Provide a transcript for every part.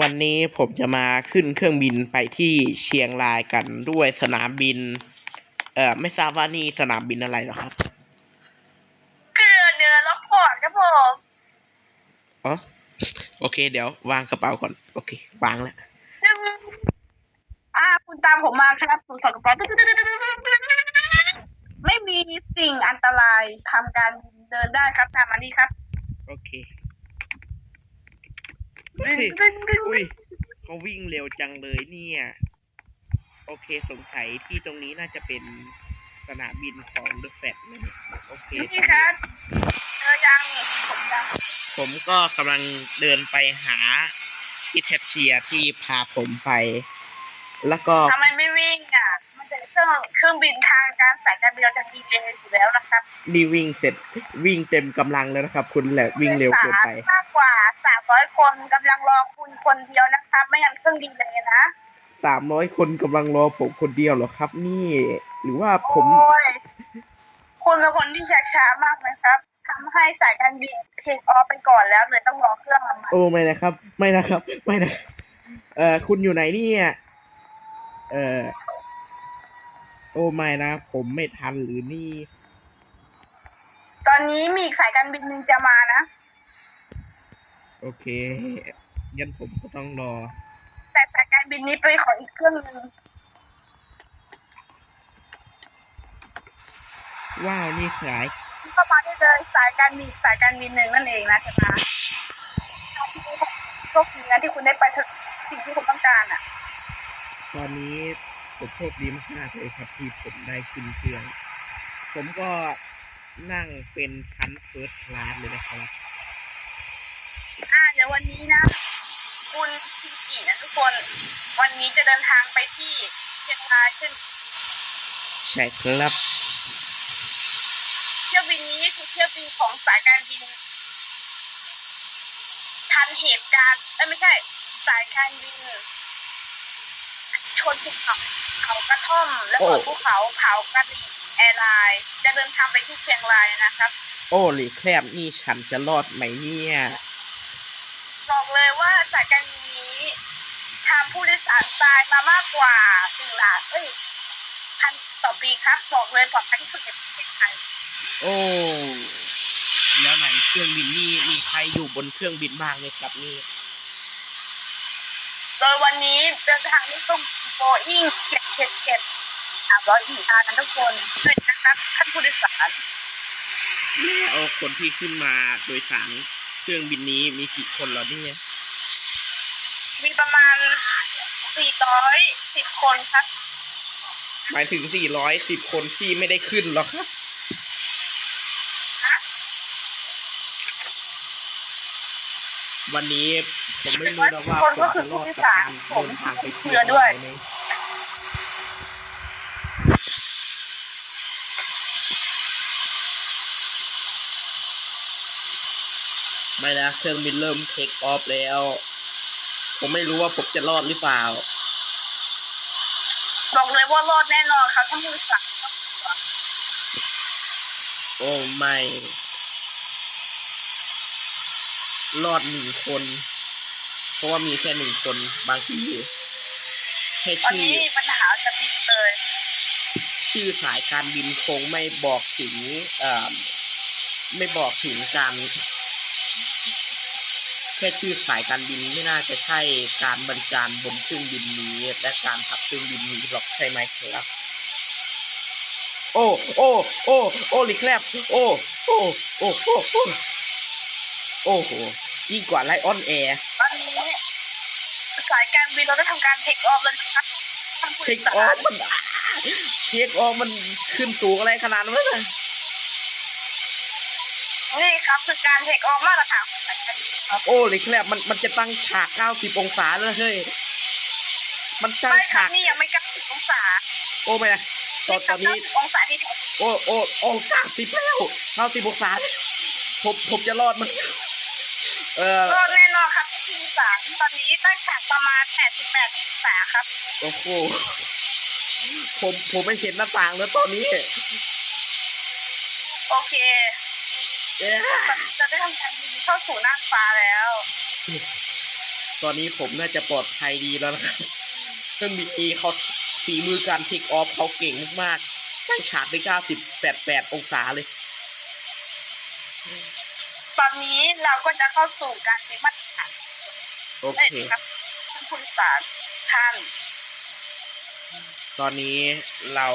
วันนี้ผมจะมาขึ้นเครื่องบินไปที่เชียงรายกันด้วยสนามบิน เอ่อ ไม่ทราบว่านี่สนามบินอะไรเหรอครับคือเนื้อล็อกฟอร์ดครับผมอ๋อโอเค เดี๋ยววางกระเป๋าก่อน โอเควางแล้วอ่าคุณตามผมมาครับคุณสกปรกไม่มีสิ่งอันตรายทำการเดินได้ครับตามมานี่ครับ โอเค เฮ้ยอุ้ยเขาวิ่งเร็วจังเลยเนี่ย โอเคสงสัยที่ตรงนี้น่าจะเป็นสนามบินของเดอะแฟตนะเนี่ยโอเคนี่ครับเจอยังผมยังผมก็กำลังเดินไปหาพี่แทชเชียร์ที่พาผมไป แล้วก็ทำไมไม่วิ่งอะ มันจะเครื่องเครื่องบินทางการสายการบินเราจะดีเออยู่แล้วนะครับนี่วิ่งเสร็จวิ่งเต็มกำลังแล้วนะครับ คุณแหละวิ่งเร็วเกินไป คนกำลังรอคุณคนเดียวนะครับ ไม่งั้นเครื่องดีเลยนะสามร้อยคนกำลังรอผมคนเดียวเหรอครับ นี่ หรือว่าผม โอ้ยคุณเป็นคนที่ช้าช้ามากนะครับทำให้สายการบินเทคออฟไปก่อนแล้วเลยต้องรอเครื่องมันมาโอ้ไม่นะครับ ไม่นะครับ ไม่นะเอ่อคุณอยู่ไหนเนี่ยเอ่อโอ้ไม่นะผมไม่ทันหรือนี่ ตอนนี้มีอีกสายการบินหนึ่งจะมานะ โอเคงั้นผมก็ต้องรอ แต่สายการบินนี้ไปนของอีกเครื่องหนึ่งว้าว นี่สาย ก็มาได้เลยสายการบินอีกสายการบินหนึ่งนั่นเองนะจะมาโชคดีนะที่คุณได้ไปถึงสิ่งที่คุณต้องการอะ ตอนนี้ผมโชคดีมากๆเลยครับที่ผมได้ขึ้นเครื่อง ผมก็นั่งเป็นชั้นเฟิร์สคลาสเลยนะครับอ่าเดี๋ยววันนี้นะ คุณชินกินะทุกคน วันนี้จะเดินทางไปที่เชียงรายเช่นใช่ครับ เที่ยวบินนี้คือเที่ยวบินของสายการบิน ทันเหตุการณ์เอ้ยไม่ใช่ สายการบิน ชนภูเขาเขากระท่อม และบนโอ้ภูเขาเผากระดิ่งแอร์ไลน์จะเดินทางไปที่เชียงรายนะครับ โอ้หลีแคลบนี่ฉันจะรอดไหมเนี่ย บอกเลยว่าสายการบินนี้ทำผู้โดยสารตายมามากกว่าหนึ่งล้านเอ้ยพันต่อปีครับบอกเลยปลอดภัยที่สุดในประเทศไทยโอ้แล้วไหนเครื่องบินนี่มีใครอยู่บนเครื่องบินบ้างไหมครับนี่โดยวันนี้เดินทางด้วยเครื่องโบอิ้งเจ็ดเจ็ดเจ็ดสามร้อยสี่านะทุกคนด้วยนะครับท่านผู้โดยสารแล้วคนที่ขึ้นมาโดยสาร เครื่องบินนี้มีกี่คนเหรอเนี่ยมีประมาณสี่ร้อยสิบคนครับ หมายถึง410คนที่ไม่ได้ขึ้นหรอครับวันนี้ผมไม่รู้นะว่าผมจะรอดจากการเดินทางไปเที่ยวได้ไหม ไม่นะเครื่องบินเริ่มเทคออฟแล้ว ผมไม่รู้ว่าผมจะรอดหรือเปล่า บอกเลยว่ารอดแน่นอนครับท่านผู้โดยสารโอ้ไม่ รอดหนึ่งคน เพราะว่ามีแค่หนึ่งคนบางทีแค่ตอนชื่อนี้มีปัญหาจะบินเลยชื่อสายการบินคงไม่บอกถึง เอ่อ ไม่บอกถึงการ แค่ชื่อสายการบินไม่น่าจะใช่การบริการบนเครื่องบินนี้ และการขับเครื่องบินนี้หรอกใช่ไหมครับ โอ้โอ้โอ้โอ้ลิแคลบโอ้โอ้โอ้โอ้โอ้โอ้โหยิ่งกว่าไลออนแอร์ตอนนี้สายการบินเราได้ทำการเทคออฟแล้วนะครับท่านผู้เทโดคยสาออรฟมันเทคออฟมันขึ้นสูงอะไรขนาดนั้นวะนี่ครับคือการเทคออฟมาตรฐาน ครับโอ้ลิแคลบมันมันจะตั้งฉาก90องศาแล้วเฮ้ยมันตั้งไม่ครัฉาบกนี่ยังไม่กลับสิบองศาโอ้ไม่นะตอนตอนนี้สิบองศาที่แท้โอ้โอ้โอ้เก้าสิบแล้วเก้าสิบองศาผมผมจะรอดมันเออรอดแน่นอนครับที่ทีสามตอนนี้ตั้งฉากประมาณแปดสิบแปดองศาครับโอ้โหผมผมไม่เห็นหน้าต่างแล้วตอนนี้ โอเคเอ๊ะ จะได้ทำการบินเข้าสู่น่านฟ้าแล้ว ตอนนี้ผมน่าจะปลอดภัยดีแล้วนะครับเครื่องบินเอเขาฝีมือการเทคออฟเขาเก่งมากๆตั้งฉากได้เก้าสิบแปดแปดองศาเลย ตอนนี้เราก็จะเข้าสู่การเป็นมาตรฐานโอเอ้ยเคครับท่านผู้โดยสารท่าน ตอนนี้เรา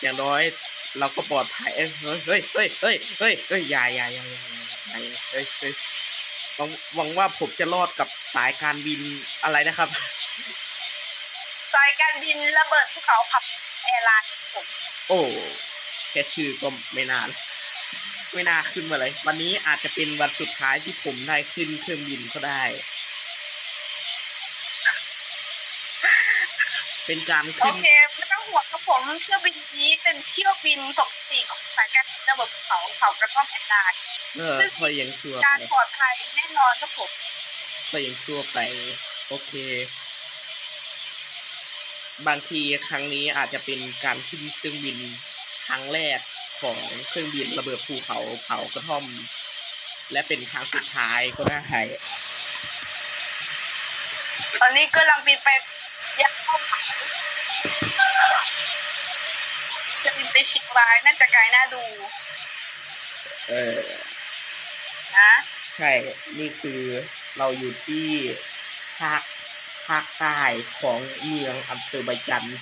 อย่างน้อย เราก็ปลอดภัยเอ้ยเฮ้ยเฮ้ยเฮ้ยเฮ้ยเฮ้ยเฮ้ยอย่าอย่าอย่าอย่าอย่าอย่เฮ้ยเฮ้ยหวังหวังว่าผมจะรอดกับสายการบินอะไรนะครับ สายการบินระเบิดภูเขาขับแอร์ไลน์ผม โอ้แค่ชื่อก็ไม่นานไม่น่าขึ้นมาเลย วันนี้อาจจะเป็นวันสุดท้ายที่ผมได้ขึ้นเครื่องบินก็ได้ เป็นการโอขึ้น เคไม่ต้องห่วงครับผมเที่ยวบินนี้เป็นเที่ยวบินปกติของสายการบินระเบิดภูเขาเขากระท่อมแอร์ไลน์เออพอยังชั่วการไปปลอดภัยแน่นอนครับผมก็ยังชั่วไป โอเค บางทีครั้งนี้อาจจะเป็นการขึ้นเครื่องบินครั้งแรกของเครื่องบินระเบิดภูเขาเผากระท่อม และเป็นครั้งสุดท้ายก็ได้ ตอนนี้กำลังบินไป ยังเข้าเขาจะบินไปเชียงรายน่าจะไกลน่าดู เออ นะ ใช่ นี่คือเราอยู่ที่ภาคภาคใต้ของเมืองอำเภอใบจันทร์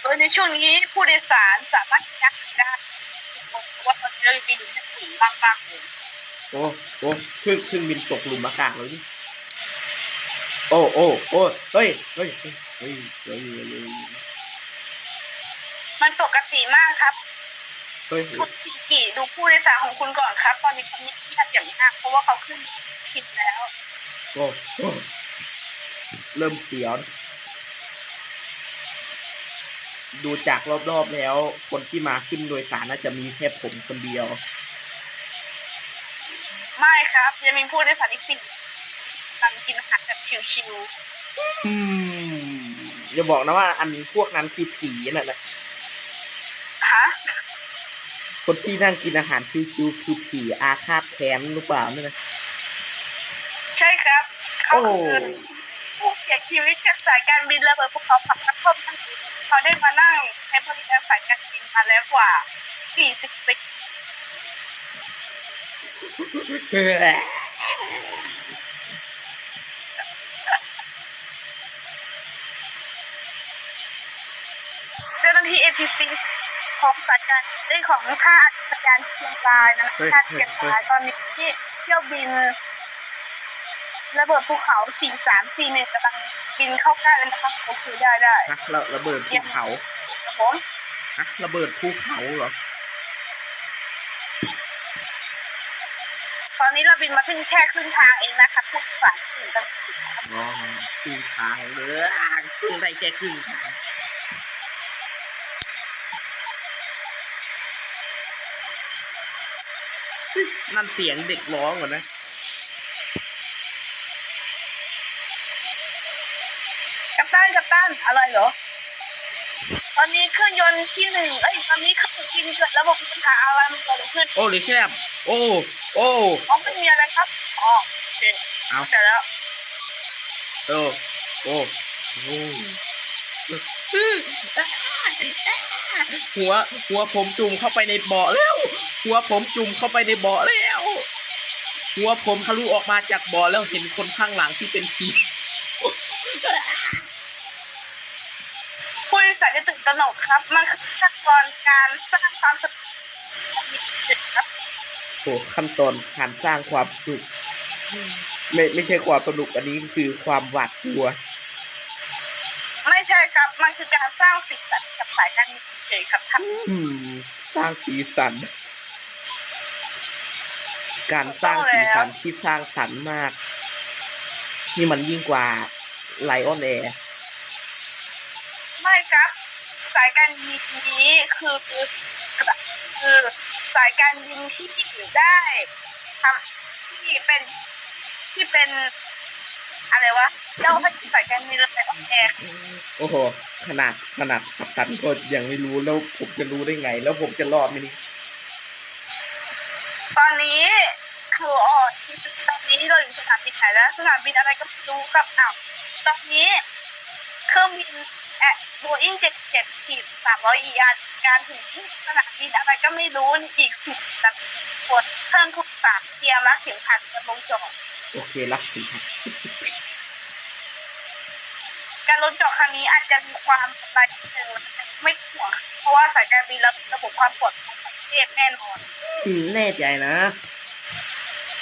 โดยในช่วงนี้ผู้โดยสารสามารถยักได้เพราะว่ามันจะบินที่สูงมากๆเลยโอ้โอ้เครื่องเครื่องบินตกหลุมอากาศเลยนี่ โอ้โอ้โอ้เฮ้ยเฮ้ยเฮ้ยเฮ้ยเฮ้ยเฮ้ยมันปกติมากครับเฮ้ยคุณชินกิดูผู้โดยสารของคุณก่อนครับ ตอนนี้เขาเงียบอย่างมากเพราะว่าเขาขึ้นชินแล้วโอ้โอ้เริ่มเสียวดูจากรอบๆแล้ว คนที่มาขึ้นโดยสารน่าจะมีแค่ผมคนเดียว ไม่ครับยังมีผู้โดยสารอีกสิ่งกำลังกินอาหารแบบชิวอืมอย่าบอกนะว่าอันพวกนั้นคือผีน่ะนะๆฮะคนที่นั่งกินอาหารชิวๆคือผีอาฆาตแค้นหรือเปล่าเนี่ยนะใช่ครับเขาโอ้คือผู้เสียชีวิตจากสายการบินระเบิดภูเขาขับกระท่อมนั่นเองเขาได้มานั่งใช้บริการสายการบินมาแล้วกว่า40ปีเฮ้ ยเจ้าหน้าที่ ATC ของสายการเอ้ยของท่าอากาศยานเชียงรายนะท่าเชียงรายตอนนี้ที่เที่ยวบินระเบิดภูเขา4341กำลังบินเข้าใกล้แล้วนะครับโอเคได้ได้ฮะระระเบิดภูเขาครับผมฮะระเบิดภูเขาเหรอตอนนี้เราบินมาถึงแค่ครึ่งทางเองนะครับผู้โดยสารถึงกันอ๋อครึ่งทางเลยครึ่งได้แค่ครึ่งทาง นั่นเสียงเด็กร้องเหรอนะกัปตันกัปตันอะไรเหรอ ตอนนี้เครื่องยนต์ที่หนึ่งเอ้ยตอนนี้เครื่องบินเกิดระบบมีปัญหาอะไรมันเกิดอะไรขึ้นโอ้หรือแคบโอ้โอ้อ๋อไม่มีอะไรครับอ๋อโอเคเอาเสร็จแล้วโอ้โอ้โอ้ หัว หัวผมจุ่มเข้าไปในบ่อแล้ว หัวผมจุ่มเข้าไปในบ่อแล้ว หัวผมทะลุออกมาจากบ่อแล้วเห็นคนข้างหลังที่เป็นผีผู้โดยสารจะตื่นตระหนกครับ มันคือขั้นตอนการสร้างความสงบครับโอ้ขั้นตอนการสร้างความสนุกไม่ไม่ใช่ความสนุกอันนี้คือความหวาดกลัวไม่ใช่ครับ มันคือการสร้างสีสันกับสายการบินเฉยๆครับท่านอืม สร้างสีสัน การสร้างสีสันที่สร้างสรรค์มาก นี่มันยิ่งกว่าไลออนแอร์ไม่ครับ สายการบินนี้คือคือคือสายการบินที่ได้ทำที่เป็นที่เป็น อะไรวะเจ้าให้สายการบินอะไรออนแอร์โอ้โห ขนาดขนาดกัปตันก็ยังไม่รู้แล้วผมจะรู้ได้ไง แล้วผมจะรอดไหมนี่ตอนนี้คือออสนามบินอะไรก็ไม่รู้ครับอ้าวตอนนี้เครื่องบินแอร์โบอิงเจ็ดเจ็ดขีดสามร้อยอีอาร์การถึงสนามบินอะไรก็ไม่รู้อีกสิบนาทีกดเครื่องทุกสามเทียมและเข็มขัดจะลงจอด โอเครักถึงครับการลงจอดครั้งนี้อาจจะมีความสบายนิดนึงไม่ห่วงเพราะว่าสายการบินและระบบความปลอดภัยของประเทศแน่นอนอืมแน่ใจนะ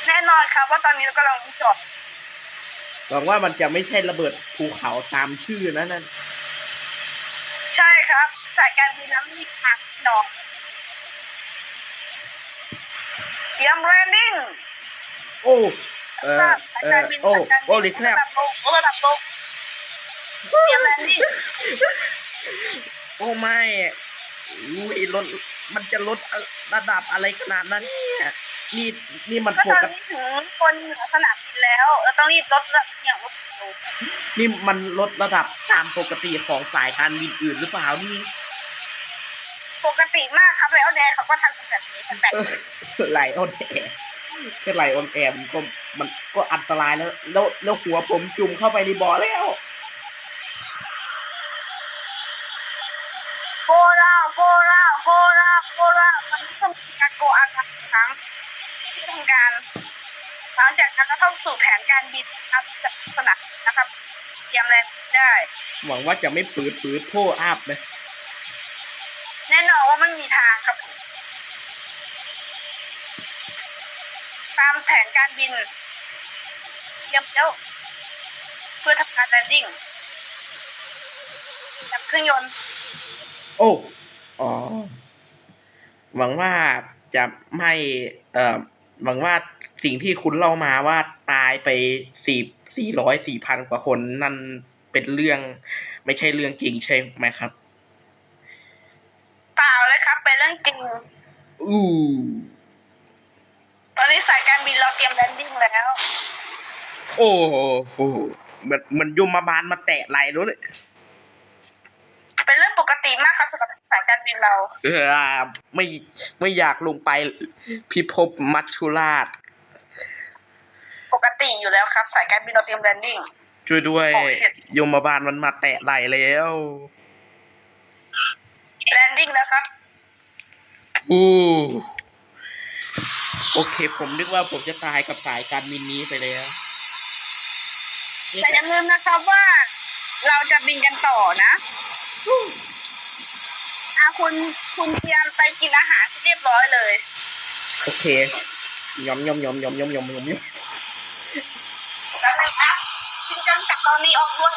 แน่นอนครับว่าตอนนี้เรากำลังลงจอดหวังว่ามันจะไม่ใช่ระเบิดภูเขาตามชื่อนะนั่นใช่ครับ สายการบินน้ำมีทางดอกเตรียมแลนดิ้งโอ้ เออเออโอ้โอ้ลิแคลบโลกระดับโลกเตรียแลนดิ้งโอ้ไม่อุ้ยลดมันจะลดระดับอะไรขนาดนั้นเนี่ยนี่นี่มันปกตินี้ถึงคนสนามบินแล้วเราต้องรีบลดระดับอย่างรวดนี่มันลดระดับตามปกติของสายการบินอื่นหรือเปล่านี่ปกติมากครับแล้วแดงเขาก็ทำแบบนี้แต่เออไหลออนแอร์ แค่ไหลออนแอร์มันก็มันก็อันตรายแล้วแล้วแล้วหัวผมจุ่มเข้าไปในบ่อแล้วโกราโกราโกราโกรามันต้องมีการโกอาการครั้งที่ทำการหลังจากนั้นก็เข้าสู่แผนการบินครับจากสนามนะครับเตรียมแลนดิ้งได้ หวังว่าจะไม่ปืดปืดโพอัพนะแน่นอนว่าไม่มีทางครับผม ตามแผนการบินเตรียมเจ้าเพื่อทำการแลนดิ้งดับเครื่องยนต์ โอ้ อ๋อ หวังว่าจะไม่ เอ่อ หวังว่าสิ่งที่คุณเล่ามาว่าตายไปสี่สี่ร้อยสี่พันกว่าคนนั่นเป็นเรื่อง ไม่ใช่เรื่องจริงใช่ไหมครับ เปล่าเลยครับ เป็นเรื่องจริง อู้ต อนนี้สายการบินเราเตรียมแลนดิ้งแล้ว โอ้โหเหมือนเหมือนยมบาลมาแตะไหลรถเลยเป็นเรื่องปกติมากครับสำหรับสายการบินเรา เออไม่ไม่อยากลงไปพิภพมัจชุราช ปกติอยู่แล้วครับ สายการบินเราเตรียมแลนดิ้งช่วยด้วยโอ้ shit ยมบาลมันมาแตะไหลแล้วแลนดิ้งแล้วครับอู้ โอเค ผมนึกว่าผมจะตายกับสายการบินนี้ไปแล้ว แต่อย่าลืมนะครับว่าเราจะบินกันต่อนะอาคุณคุณเตรียมไปกินอาหารเรียบร้อยเลย โอเคยอมยอมยอมยอมยอมยอมยอมยอมแล้วนะครับจริงจังจากตอนนี้ออกด้วย